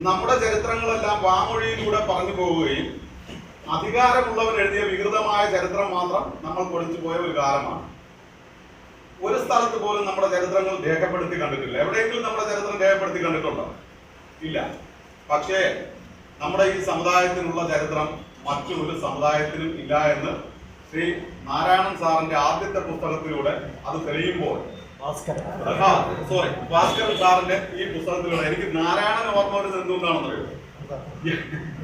നമ്മുടെ ചരിത്രങ്ങളെല്ലാം വാമൊഴിയിലൂടെ പറഞ്ഞു പോവുകയും അധികാരമുള്ളവൻ എഴുതിയ വികൃതമായ ചരിത്രം മാത്രം നമ്മൾ പൊളിച്ചു പോയ ഒരു കാലമാണ്. ഒരു സ്ഥലത്ത് പോലും നമ്മുടെ ചരിത്രങ്ങൾ രേഖപ്പെടുത്തി കണ്ടിട്ടില്ല. എവിടെയെങ്കിലും നമ്മുടെ ചരിത്രം രേഖപ്പെടുത്തി കണ്ടിട്ടുണ്ടോ? ഇല്ല. പക്ഷേ നമ്മുടെ ഈ സമുദായത്തിനുള്ള ചരിത്രം മറ്റു ഒരു സമുദായത്തിനും ഇല്ല എന്ന് ശ്രീ നാരായണൻ സാറിന്റെ ആദ്യത്തെ പുസ്തകത്തിലൂടെ അത് തെളിയുമ്പോൾ സോറി ഭാസ്കരൻ സാറിന്റെ ഈ പുസ്തകത്തിലൂടെ എനിക്ക് നാരായണൻ ഓർമ്മ വരുന്നത് എന്തുകൊണ്ടാണെന്നറിയോ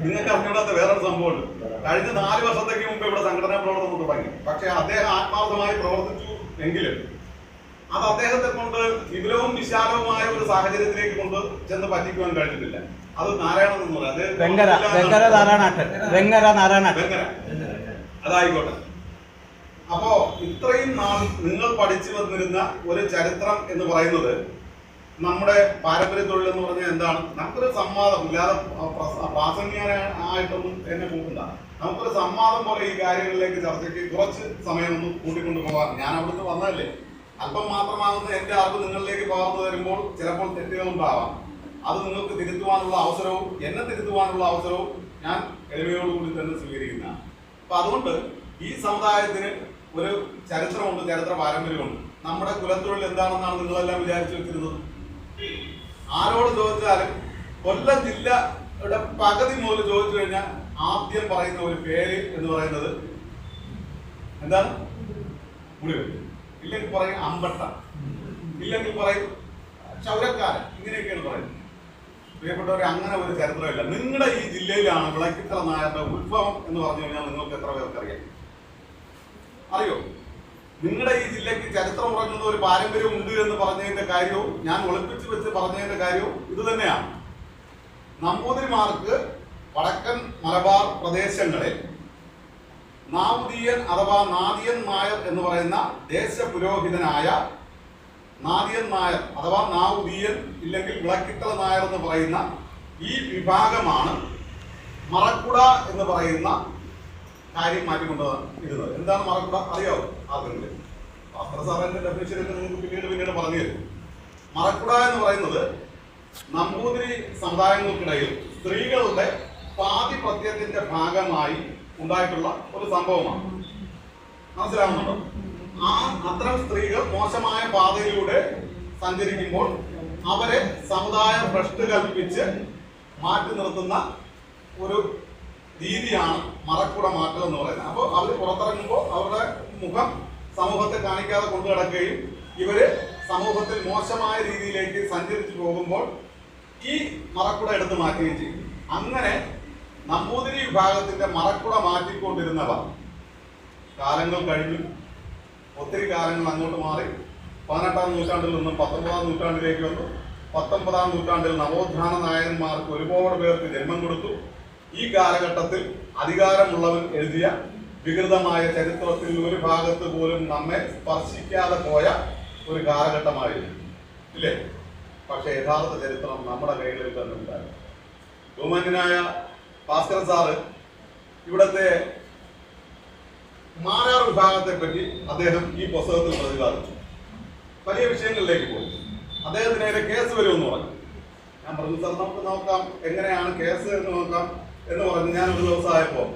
നിങ്ങൾക്ക് അറിഞ്ഞൂടാത്ത വേറൊരു സംഭവമുണ്ട്. കഴിഞ്ഞ നാല് വർഷത്തേക്ക് മുമ്പ് ഇവിടെ സംഘടനാ പ്രവർത്തനം തുടങ്ങി. പക്ഷെ അദ്ദേഹം ആത്മാർത്ഥമായി പ്രവർത്തിച്ചു എങ്കിലും അത് അദ്ദേഹത്തെ കൊണ്ട് വിപുലവും വിശാലവുമായ ഒരു സാഹചര്യത്തിലേക്ക് കൊണ്ട് ചെന്ന് പറ്റിക്കുവാൻ കഴിഞ്ഞിട്ടില്ല. അത് നാരായണൻ എന്ന് പറയാം. അതായിക്കോട്ടെ. അപ്പോ ഇത്രയും നാൾ നിങ്ങൾ പഠിച്ചു വന്നിരുന്ന ഒരു ചരിത്രം എന്ന് പറയുന്നത് നമ്മുടെ പാരമ്പര്യ തൊഴിൽ എന്ന് പറഞ്ഞാൽ എന്താണ്? നമുക്കൊരു സംവാദം ഇല്ലാതെ പ്രസ- പ്രാസംഗികനായിട്ടൊന്നും എന്നെ കൂട്ടണ്ട. നമുക്കൊരു സംവാദം പോലെ ഈ കാര്യങ്ങളിലേക്ക് ചർച്ചയ്ക്ക് കുറച്ച് സമയം ഒന്ന് കൂട്ടിക്കൊണ്ടു പോകാം. ഞാൻ അവിടുന്ന് വന്നതല്ലേ. അല്പം മാത്രമാകുന്ന എന്റെ അറിവ് നിങ്ങളിലേക്ക് പകർന്നു വരുമ്പോൾ ചിലപ്പോൾ തെറ്റുകളുണ്ടാവാം. അത് നിങ്ങൾക്ക് തിരുത്തുവാനുള്ള അവസരവും എന്നെ തിരുത്തുവാനുള്ള അവസരവും ഞാൻ എളിമയോടുകൂടി തന്നെ സ്വീകരിക്കുന്നതാണ്. അപ്പൊ അതുകൊണ്ട് ഈ സമുദായത്തിന് ഒരു ചരിത്രമുണ്ട് ചരിത്ര പാരമ്പര്യമുണ്ട്. നമ്മുടെ കുലത്തൊഴിൽ എന്താണെന്നാണ് നിങ്ങളെല്ലാം വിചാരിച്ചു വെച്ചിരുന്നത്? ആരോട് ചോദിച്ചാലും കൊല്ലം ജില്ലയുടെ പകുതി മുതൽ ചോദിച്ചു കഴിഞ്ഞാൽ ആദ്യം പറയുന്ന ഒരു പേര് എന്ന് പറയുന്നത് എന്താണ്? ഇല്ലെങ്കിൽ പറയും അമ്പട്ട. ഇല്ലെങ്കിൽ പറയും ചൗരക്കാരൻ. ഇങ്ങനെയൊക്കെയാണ് പറയുന്നത്. പ്രിയപ്പെട്ടവരെ അങ്ങനെ ഒരു ചരിത്രമില്ല. നിങ്ങളുടെ ഈ ജില്ലയിലാണ് വിളക്കിത്തറ നായരുടെ ഉത്ഭവം എന്ന് പറഞ്ഞു കഴിഞ്ഞാൽ നിങ്ങൾക്ക് എത്ര പേർക്ക് അറിയാം? നിങ്ങളുടെ ഈ ജില്ലയ്ക്ക് ചരിത്രം ഉറങ്ങുന്ന ഒരു പാരമ്പര്യം ഉണ്ട് എന്ന് പറഞ്ഞതിന്റെ കാര്യവും ഞാൻ ഒളിപ്പിച്ചു വെച്ച് പറഞ്ഞതിന്റെ കാര്യവും ഇത് തന്നെയാണ്. നമ്പൂതിരിമാർക്ക് വടക്കൻ മലബാർ പ്രദേശങ്ങളിൽ നാവുദീയൻ അഥവാ നാദിയൻ നായർ എന്ന് പറയുന്ന ദേശ പുരോഹിതനായ നാദിയൻ നായർ അഥവാ നാവുദീയൻ ഇല്ലെങ്കിൽ വിളക്കിത്തല നായർ എന്ന് പറയുന്ന ഈ വിഭാഗമാണ് മറക്കുട എന്ന് പറയുന്ന കാര്യം മാറ്റിക്കൊണ്ടതാണ് ഇരുന്നത് എന്താണ് മറക്കുട? അറിയാവോ? അതിന്റെ ഭാസ്കര സാറിന്റെ ഡെഫിനിഷനൊക്കെ നിങ്ങൾക്ക് പിന്നീട് പിന്നീട് പറഞ്ഞു തരും. മറക്കുട എന്ന് പറയുന്നത് നമ്പൂതിരി സമുദായങ്ങൾക്കിടയിൽ സ്ത്രീകളുടെ പാതി പ്രത്യയത്തിന്റെ ഭാഗമായി ഉണ്ടായിട്ടുള്ള ഒരു സംഭവമാണ്. മനസ്സിലാവുന്നുണ്ടോ? ആ അത്തരം സ്ത്രീകൾ മോശമായ പാതയിലൂടെ സഞ്ചരിക്കുമ്പോൾ അവരെ സമുദായ ഭ്രഷ്ട് കൽപ്പിച്ച് മാറ്റി നിർത്തുന്ന ഒരു രീതിയാണ് മറക്കൂട മാറ്റം എന്ന് പറയുന്നത്. അപ്പോൾ അവർ പുറത്തിറങ്ങുമ്പോൾ അവരുടെ മുഖം സമൂഹത്തെ കാണിക്കാതെ കൊണ്ടു കിടക്കുകയും ഇവർ സമൂഹത്തിൽ മോശമായ രീതിയിലേക്ക് സഞ്ചരിച്ചു പോകുമ്പോൾ ഈ മറക്കുട എടുത്ത് മാറ്റുകയും ചെയ്യും. അങ്ങനെ നമ്പൂതിരി വിഭാഗത്തിന്റെ മറക്കുട മാറ്റിക്കൊണ്ടിരുന്നവർ കാലങ്ങൾ കഴിഞ്ഞു. ഒത്തിരി കാലങ്ങൾ അങ്ങോട്ട് മാറി. പതിനെട്ടാം നൂറ്റാണ്ടിൽ നിന്നും പത്തൊമ്പതാം നൂറ്റാണ്ടിലേക്ക് വന്നു. പത്തൊമ്പതാം നൂറ്റാണ്ടിൽ നവോത്ഥാന നായകന്മാർക്ക് ഒരുപാട് പേർക്ക് ജന്മം കൊടുത്തു. ഈ കാലഘട്ടത്തിൽ അധികാരമുള്ളവൻ എഴുതിയ വികൃതമായ ചരിത്രത്തിൽ ഒരു ഭാഗത്ത് പോലും നമ്മെ സ്പർശിക്കാതെ പോയ ഒരു കാലഘട്ടമായിരുന്നു. ഇല്ലേ? പക്ഷേ യഥാർത്ഥ ചരിത്രം നമ്മുടെ കൈകളിൽ തന്നെ ഉണ്ടായിരുന്നു ബഹുമാന്യനായ ഭാസ്കർ സാറ് ഇവിടത്തെ മാരാർ വിഭാഗത്തെ പറ്റി അദ്ദേഹം ഈ പുസ്തകത്തിൽ പ്രതിപാദിച്ചു. വലിയ വിഷയങ്ങളിലേക്ക് പോയി. അദ്ദേഹത്തിനെതിരെ കേസ് വരുമെന്ന് പറഞ്ഞു. ഞാൻ പറഞ്ഞു സാർ നമുക്ക് നോക്കാം എങ്ങനെയാണ് കേസ് എന്ന് നോക്കാം. എന്ന് പറഞ്ഞ് ഞാൻ ഒരു ദിവസം ആയപ്പോൾ